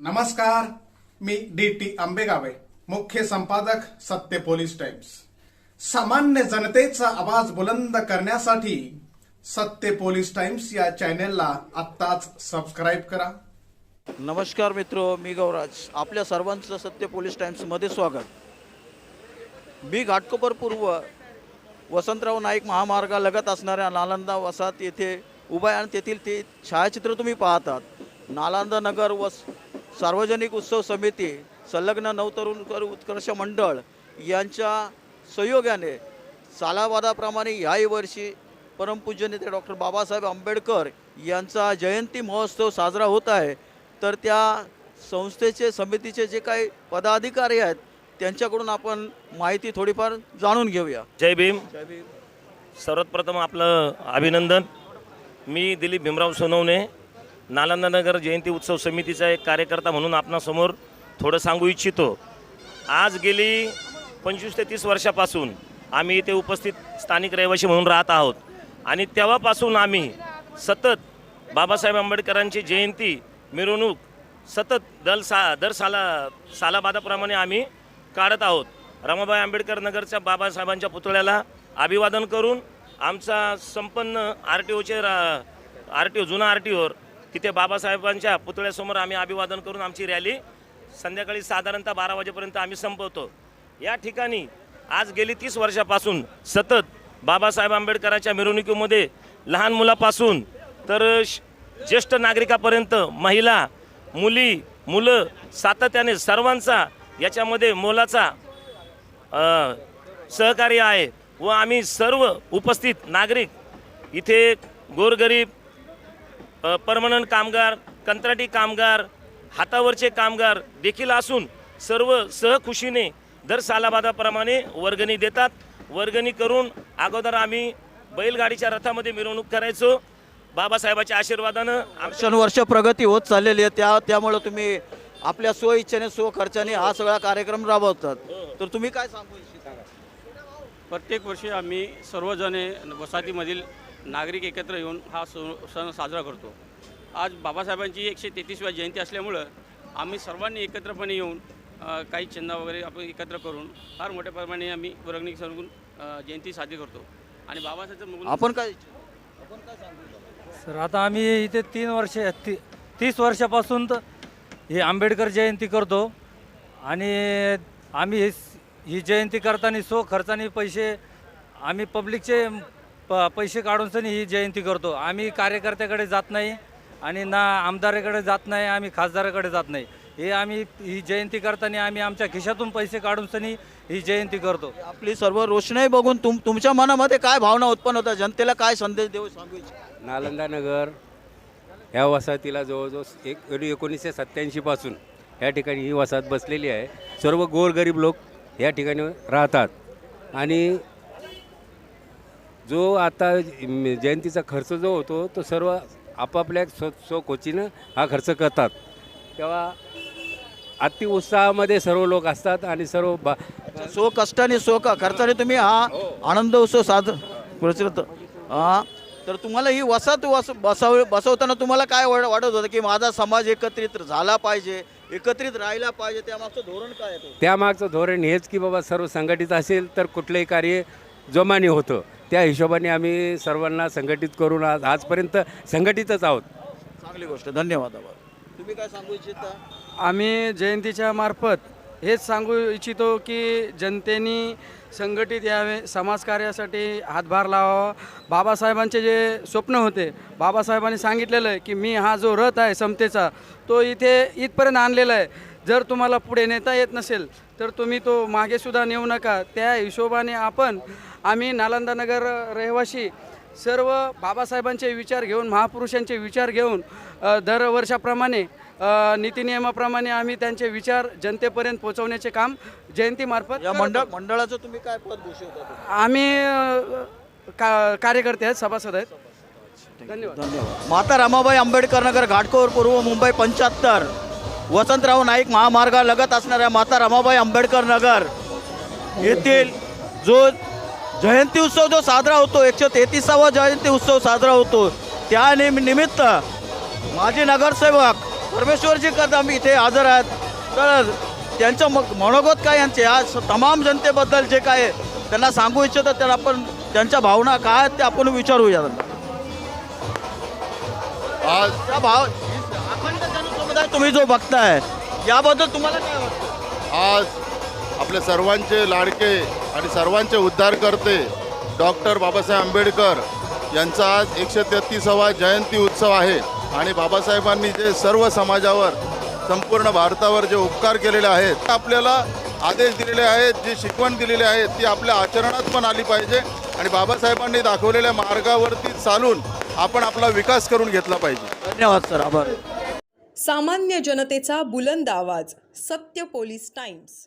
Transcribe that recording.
नमस्कार मी D T आंबेगावे मुख्य संपादक सत्य पोलीस टाइम्स. सामान्य जनतेचा आवाज बुलंद करण्यासाठी सत्य पोलीस टाइम्स या चॅनेलला आत्ताच सबस्क्राईब करा. नमस्कार मित्र मी गौराज. आपल्या सर्वांचं सत्य पोलीस टाइम्समध्ये स्वागत. मी घाटकोपर पूर्व वसंतराव नाईक महामार्गालगत असणाऱ्या नालंदा वसाहत येथे उभा आहे आणि तेथील ते छायाचित्र तुम्ही पाहतात. नालंदा नगर वस सार्वजनिक उत्सव समिती संलग्न नवतरुणकर उत्कर्ष मंडळ यांच्या सहयोगाने सालावादाप्रमाणे ह्याही वर्षी परमपूज्य नेते डॉक्टर बाबासाहेब आंबेडकर यांचा जयंती महोत्सव साजरा होत आहे. तर त्या संस्थेचे समितीचे जे काही पदाधिकारी आहेत त्यांच्याकडून आपण माहिती थोडीफार जाणून घेऊया. जय भीम. सर्वात प्रथम आपलं अभिनंदन. मी दिलीप भीमराव सोनवणे नालंदा नगर जयंती उत्सव समितीचा एक कार्यकर्ता म्हणून आपणासमोर थोडं सांगू इच्छितो. आज गेली पंचवीस ते तीस वर्षापासून आम्ही इथे उपस्थित स्थानिक रहिवासी म्हणून राहत आहोत. आणि तेव्हापासून आम्ही सतत बाबासाहेब आंबेडकरांची जयंती मिरवणूक सतत दल सा दर साला सालाबादाप्रमाणे आम्ही काढत आहोत. रमाबाई आंबेडकर नगरच्या बाबासाहेबांच्या पुतळ्याला अभिवादन करून आमचा संपन्न आर टी ओचे रा आर टी ओ जुना आर टी ओवर तिथे बाबासाहेबांच्या पुतळ्यासमोर आम्ही अभिवादन करून आमची रॅली संध्याकाळी साधारणतः बारा वाजेपर्यंत आम्ही संपवतो. या ठिकाणी आज गेली तीस वर्षापासून सतत बाबासाहेब आंबेडकरांच्या मिरवणुकीमध्ये लहान मुलापासून तर श- ज्येष्ठ नागरिकापर्यंत महिला मुली मुलं सातत्याने सर्वांचा याच्यामध्ये मोलाचा सहकार्य आहे व आम्ही सर्व उपस्थित नागरिक इथे गोरगरीब परमनंट कामगार कंत्राटी कामगार हातावरचे कामगार देखील असून सर्व सहखुशीने दर सालाबादाप्रमाणे वर्गणी देतात. वर्गणी करून अगोदर आम्ही बैलगाडीच्या रथामध्ये मिरवणूक करायचो. बाबासाहेबाच्या आशीर्वादानं आम- वर्षानुवर्ष प्रगती होत चाललेली आहे. त्या त्यामुळे तुम्ही आपल्या स्वइच्छेने स्वखर्चाने हा सगळा कार्यक्रम राबवतात. तर तुम्ही काय सांगू इच्छिता? प्रत्येक वर्षी आम्ही सर्वजणे वसाहतीमधील नागरिक एकत्र येऊन हा सण सण साजरा करतो. आज बाबासाहेबांची एकशे तेहतीसव्या जयंती असल्यामुळं आम्ही सर्वांनी एकत्रपणे येऊन काही चंदा वगैरे आपण एकत्र करून फार मोठ्या प्रमाणे आम्ही वर्गणी करून अ, जयंती साजरी करतो. आणि बाबासाहेबचं आपण काय आपण काय सांगू सर आता आम्ही इथे तीन वर्ष ती तीस वर्षापासून तर ही आंबेडकर जयंती करतो. आणि आम्ही ही ही जयंती करताना सो खर्चाने पैसे आम्ही पब्लिकचे प पैसे काढून सनी ही जयंती करतो. आम्ही कार्यकर्त्याकडे जात नाही आणि ना आमदाराकडे जात नाही आम्ही खासदाराकडे जात नाही. हे आम्ही ही जयंती करताना आम्ही आमच्या खिशातून पैसे काढून सनी ही जयंती करतो. आपली सर्व रोषणाई बघून तुम तुमच्या मनामध्ये काय भावना उत्पन्न होतात? जनतेला काय संदेश देऊ सांगू इच्छिता? नालंदा नगर ह्या वसाहतीला जवळजवळ एक एकोणीसशे सत्त्याऐंशीपासून या ठिकाणी ही वसाहत बसलेली आहे. सर्व गोरगरीब लोक या ठिकाणी राहतात. आणि जो आता जयंतीचा खर्च जो होतो तो सर्व आपापल्या स्व स्वकोचीनं हा खर्च करतात. तेव्हा अति उत्साहामध्ये सर्व लोक असतात आणि सर्व बा सो कष्टाने सो का खर्चाने तुम्ही हा आनंद उत्सव साज प्रचलित. हा. तर तुम्हाला ही वसाहत वस बसव बसवताना तुम्हाला काय वाट- वाटत होतं की माझा समाज एकत्रित झाला पाहिजे एकत्रित राहिला पाहिजे त्यामागचं धोरण काय? त्यामागचं धोरण हेच की बाबा सर्व संघटित असेल तर कुठलंही कार्य जोमाने होतं. त्या हिशोबाने आम्ही सर्वांना संघटित करून आज आजपर्यंत संघटितच आहोत. चांगली गोष्ट धन्यवाद. तुम्ही काय सांगू इच्छिता? आम्ही जयंतीच्या मार्फत हेच सांगू इच्छितो की जनतेने संघटित यावे समाजकार्यासाठी हातभार लावावा. बाबासाहेबांचे जे स्वप्न होते बाबासाहेबांनी सांगितलेलं आहे की मी हा जो रथ आहे समतेचा तो इथे इथपर्यंत आणलेला आहे. जर तुम्हाला पुढे नेता येत नसेल तर तुम्ही तो मागेसुद्धा नेऊ नका. त्या हिशोबाने आपण आम्ही नालंदा नगर रहिवासी सर्व बाबासाहेबांचे विचार घेऊन महापुरुषांचे विचार घेऊन दरवर्षाप्रमाणे नीतिनियमाप्रमाणे आम्ही त्यांचे विचार जनतेपर्यंत पोहोचवण्याचे काम जयंतीमार्फत या मंडळ. मंडळाचं तुम्ही काय पद भूषवता आम्ही का कार्यकर्ते आहेत सभासद आहेत. धन्यवाद. धन्यवाद. माता रमाबाई आंबेडकर नगर घाटकोर पूर्व मुंबई पंच्याहत्तर. वसंतराव नाईक महामार्गालगत असणाऱ्या माता रमाबाई आंबेडकर नगर येथील जो जयंती उत्सव जो साजरा होतो एकशे तेहतीसावा जयंती उत्सव साजरा होतो. त्या निम निमित्त माजी नगरसेवक परमेश्वरजी कदम इथे हजर आहेत. तर त्यांचं मग मनोगत काय यांचे? आज तमाम जनतेबद्दल जे काय त्यांना सांगू इच्छितं तर आपण त्यांच्या भावना काय आहेत ते आपण विचारूया. आज त्या भाव अखंड जनसमुदाय तुम्ही जो बघताय याबद्दल तुम्हाला काय वाटतं? आज आपले सर्वांचे लाडके आणि सर्वांचे उद्धारकर्ते डॉक्टर बाबासाहेब आंबेडकर यांचा आज एकशे तेहतीसावा जयंती उत्सव आहे. आणि बाबासाहेबांनी जे सर्व समाजावर संपूर्ण भारतावर जे उपकार केलेले आहेत आपल्याला आदेश दिलेले आहेत जी शिकवण दिलेली आहे ती आपल्या आचरणात पण आली पाहिजे. आणि बाबासाहेबांनी दाखवलेल्या मार्गावरती चालून आपण आपला विकास करून घेतला पाहिजे. धन्यवाद सर. आभार. सामान्य जनतेचा बुलंद आवाज सत्य पोलीस टाइम्स.